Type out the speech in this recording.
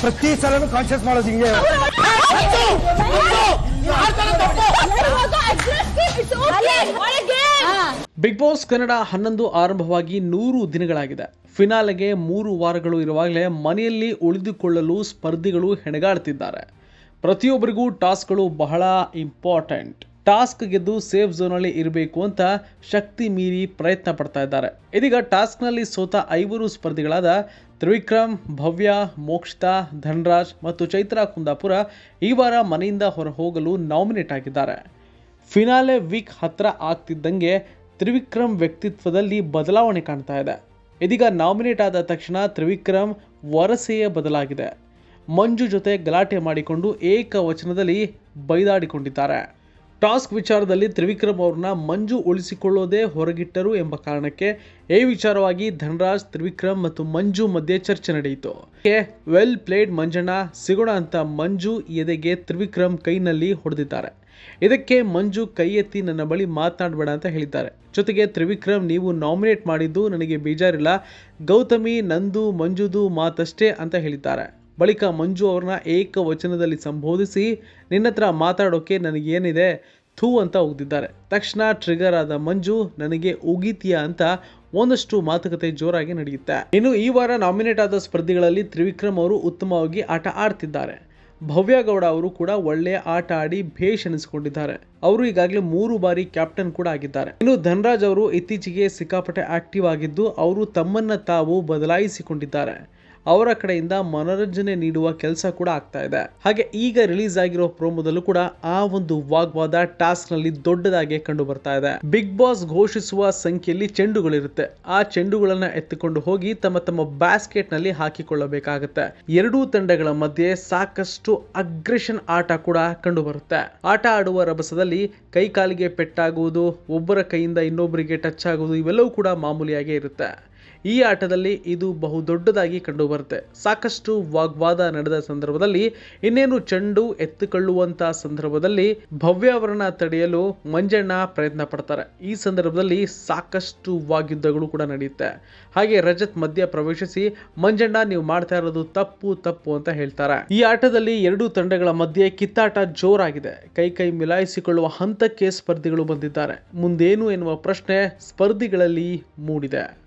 ಪ್ರತಿ ಸಲನು ಕಾನ್ಶಿಯಸ್ ಮಾಡೋದು ಹಿಂಗೆ. ಬಿಗ್ ಬಾಸ್ ಕನ್ನಡ ಹನ್ನೊಂದು ಆರಂಭವಾಗಿ ನೂರು ದಿನಗಳಾಗಿದೆ. ಫಿನಾಲೆಗೆ ಮೂರು ವಾರಗಳು ಇರುವಾಗಲೇ ಮನೆಯಲ್ಲಿ ಉಳಿದುಕೊಳ್ಳಲು ಸ್ಪರ್ಧಿಗಳು ಹೆಣಗಾಡ್ತಿದ್ದಾರೆ. ಪ್ರತಿಯೊಬ್ಬರಿಗೂ ಟಾಸ್ಕ್ಗಳು ಬಹಳ ಇಂಪಾರ್ಟೆಂಟ್. ಟಾಸ್ಕ್ ಗೆದ್ದು ಸೇಫ್ ಝೋನಲ್ಲಿ ಇರಬೇಕು ಅಂತ ಶಕ್ತಿ ಮೀರಿ ಪ್ರಯತ್ನ ಪಡ್ತಾ ಇದ್ದಾರೆ. ಇದೀಗ ಟಾಸ್ಕ್ನಲ್ಲಿ ಸೋತ ಐವರು ಸ್ಪರ್ಧಿಗಳಾದ ತ್ರಿವಿಕ್ರಮ್, ಭವ್ಯ, ಮೋಕ್ಷಿತಾ, ಧನ್ರಾಜ್ ಮತ್ತು ಚೈತ್ರ ಕುಂದಾಪುರ ಈ ವಾರ ಮನೆಯಿಂದ ಹೊರ ಹೋಗಲು ನಾಮಿನೇಟ್ ಆಗಿದ್ದಾರೆ. ಫಿನಾಲೆ ವೀಕ್ ಹತ್ರ ಆಗ್ತಿದ್ದಂಗೆ ತ್ರಿವಿಕ್ರಮ್ ವ್ಯಕ್ತಿತ್ವದಲ್ಲಿ ಬದಲಾವಣೆ ಕಾಣ್ತಾ ಇದೆ. ಇದೀಗ ನಾಮಿನೇಟ್ ಆದ ತಕ್ಷಣ ತ್ರಿವಿಕ್ರಮ್ ವರಸೆಯೇ ಬದಲಾಗಿದೆ. ಮಂಜು ಜೊತೆ ಗಲಾಟೆ ಮಾಡಿಕೊಂಡು ಏಕವಚನದಲ್ಲಿ ಬೈದಾಡಿಕೊಂಡಿದ್ದಾರೆ. ಟಾಸ್ಕ್ ವಿಚಾರದಲ್ಲಿ ತ್ರಿವಿಕ್ರಮ್ ಅವ್ರನ್ನ ಮಂಜು ಉಳಿಸಿಕೊಳ್ಳೋದೇ ಹೊರಗಿಟ್ಟರು ಎಂಬ ಕಾರಣಕ್ಕೆ ಈ ವಿಚಾರವಾಗಿ ಧನರಾಜ್, ತ್ರಿವಿಕ್ರಮ್ ಮತ್ತು ಮಂಜು ಮಧ್ಯೆ ಚರ್ಚೆ ನಡೆಯಿತು. ವೆಲ್ ಪ್ಲೇಡ್ ಮಂಜಣ್ಣ, ಸಿಗೋಣ ಅಂತ ಮಂಜು ಎದೆಗೆ ತ್ರಿವಿಕ್ರಮ್ ಕೈನಲ್ಲಿ ಹೊಡೆದಿದ್ದಾರೆ. ಇದಕ್ಕೆ ಮಂಜು ಕೈ ಎತ್ತಿ ನನ್ನ ಬಳಿ ಮಾತನಾಡಬೇಡ ಅಂತ ಹೇಳಿದ್ದಾರೆ. ಜೊತೆಗೆ ತ್ರಿವಿಕ್ರಮ್, ನೀವು ನಾಮಿನೇಟ್ ಮಾಡಿದ್ದು ನನಗೆ ಬೇಜಾರಿಲ್ಲ. ಗೌತಮಿ, ನಂದು, ಮಂಜುದು ಮಾತಷ್ಟೇ ಅಂತ ಹೇಳಿದ್ದಾರೆ. ಬಳಿಕ ಮಂಜು ಅವ್ರನ್ನ ಏಕವಚನದಲ್ಲಿ ಸಂಬೋಧಿಸಿ, ನಿನ್ನ ಹತ್ರ ಮಾತಾಡೋಕೆ ನನಗೇನಿದೆ, ಥೂ ಅಂತ ಉಗ್ದಿದ್ದಾರೆ. ತಕ್ಷಣ ಟ್ರಿಗರ್ ಆದ ಮಂಜು, ನನಗೆ ಉಗಿತೀಯ ಅಂತ ಒಂದಷ್ಟು ಮಾತುಕತೆ ಜೋರಾಗಿ ನಡೆಯುತ್ತೆ. ಇನ್ನು ಈ ವಾರ ನಾಮಿನೇಟ್ ಆದ ಸ್ಪರ್ಧಿಗಳಲ್ಲಿ ತ್ರಿವಿಕ್ರಮ್ ಅವರು ಉತ್ತಮವಾಗಿ ಆಟ ಆಡ್ತಿದ್ದಾರೆ. ಭವ್ಯಗೌಡ ಅವರು ಕೂಡ ಒಳ್ಳೆಯ ಆಟ ಆಡಿ ಭೇಷ್ ಎನಿಸಿಕೊಂಡಿದ್ದಾರೆ. ಅವರು ಈಗಾಗಲೇ ಮೂರು ಬಾರಿ ಕ್ಯಾಪ್ಟನ್ ಕೂಡ ಆಗಿದ್ದಾರೆ. ಇನ್ನು ಧನರಾಜ್ ಅವರು ಇತ್ತೀಚೆಗೆ ಸಿಕ್ಕಾಪಟ್ಟೆ ಆಕ್ಟಿವ್ ಆಗಿದ್ದು, ಅವರು ತಮ್ಮನ್ನ ತಾವು ಬದಲಾಯಿಸಿಕೊಂಡಿದ್ದಾರೆ. ಅವರ ಕಡೆಯಿಂದ ಮನೋರಂಜನೆ ನೀಡುವ ಕೆಲಸ ಕೂಡ ಆಗ್ತಾ ಇದೆ. ಹಾಗೆ ಈಗ ರಿಲೀಸ್ ಆಗಿರೋ ಪ್ರೋಮೋದಲ್ಲೂ ಕೂಡ ಆ ಒಂದು ವಾಗ್ವಾದ ಟಾಸ್ಕ್ನಲ್ಲಿ ದೊಡ್ಡದಾಗಿ ಕಂಡು ಬರ್ತಾ ಇದೆ. ಬಿಗ್ ಬಾಸ್ ಘೋಷಿಸುವ ಸಂಖ್ಯೆಯಲ್ಲಿ ಚೆಂಡುಗಳಿರುತ್ತೆ. ಆ ಚೆಂಡುಗಳನ್ನ ಎತ್ತಿಕೊಂಡು ಹೋಗಿ ತಮ್ಮ ತಮ್ಮ ಬ್ಯಾಸ್ಕೆಟ್ನಲ್ಲಿ ಹಾಕಿಕೊಳ್ಳಬೇಕಾಗುತ್ತೆ. ಎರಡೂ ತಂಡಗಳ ಮಧ್ಯೆ ಸಾಕಷ್ಟು ಅಗ್ರೆಷನ್ ಆಟ ಕೂಡ ಕಂಡು ಬರುತ್ತೆ. ಆಟ ಆಡುವ ರಭಸದಲ್ಲಿ ಕೈ ಕಾಲಿಗೆ ಪೆಟ್ಟಾಗುವುದು, ಒಬ್ಬರ ಕೈಯಿಂದ ಇನ್ನೊಬ್ಬರಿಗೆ ಟಚ್ ಆಗುವುದು, ಇವೆಲ್ಲವೂ ಕೂಡ ಮಾಮೂಲಿಯಾಗೇ ಇರುತ್ತೆ. ಈ ಆಟದಲ್ಲಿ ಇದು ಬಹುದೊಡ್ಡದಾಗಿ ಕಂಡುಬರುತ್ತೆ. ಸಾಕಷ್ಟು ವಾಗ್ವಾದ ನಡೆದ ಸಂದರ್ಭದಲ್ಲಿ ಇನ್ನೇನು ಚೆಂಡು ಎತ್ತುಕೊಳ್ಳುವಂತಹ ಸಂದರ್ಭದಲ್ಲಿ ಭವ್ಯ ಅವರನ್ನ ತಡೆಯಲು ಮಂಜಣ್ಣ ಪ್ರಯತ್ನ ಪಡ್ತಾರೆ. ಈ ಸಂದರ್ಭದಲ್ಲಿ ಸಾಕಷ್ಟು ವಾಗ್ಯುದ್ಧಗಳು ಕೂಡ ನಡೆಯುತ್ತೆ. ಹಾಗೆ ರಜತ್ ಮಧ್ಯ ಪ್ರವೇಶಿಸಿ, ಮಂಜಣ್ಣ, ನೀವು ಮಾಡ್ತಾ ಇರೋದು ತಪ್ಪು ತಪ್ಪು ಅಂತ ಹೇಳ್ತಾರೆ. ಈ ಆಟದಲ್ಲಿ ಎರಡು ತಂಡಗಳ ಮಧ್ಯೆ ಕಿತ್ತಾಟ ಜೋರಾಗಿದೆ. ಕೈ ಕೈ ಮಿಲಾಯಿಸಿಕೊಳ್ಳುವ ಹಂತಕ್ಕೆ ಸ್ಪರ್ಧಿಗಳು ಬಂದಿದ್ದಾರೆ. ಮುಂದೇನು ಎನ್ನುವ ಪ್ರಶ್ನೆ ಸ್ಪರ್ಧಿಗಳಲ್ಲಿ ಮೂಡಿದೆ.